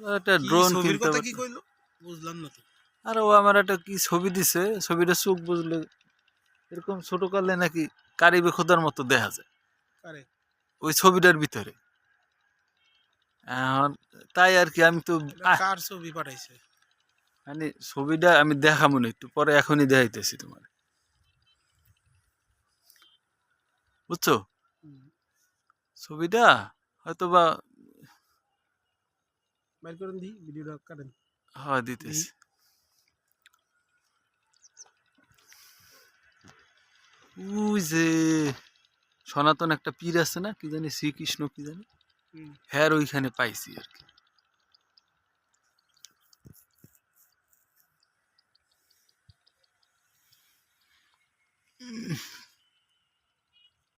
একটা ড্রোন কিনতে কি কইলো? বুঝলাম না তো। আর ও আমার একটা কি ছবি দিছে ছবিটা চোখ বুঝলে এরকম ছোট কালে নাকি কারিবে খোদার মতো দেখা যায়। ওই ছবিটার ভিতরে। এখন তাই আর কি আমি তো কার ছবি পাঠাইছে? মানে ছবিটা আমি দেখাবো না একটু পরে এখনই দেখাইতেছি তোমার। বুঝছ? ছবিটা হয়তো বা বাইর করেন দি ভিডিওটা কাটেন হয় দিতেছি ওই যে সনাতন একটা পীর আছে না কি জানি শ্রীকৃষ্ণ কি জানি। হ্যার ওইখানে পাইছি আর কি।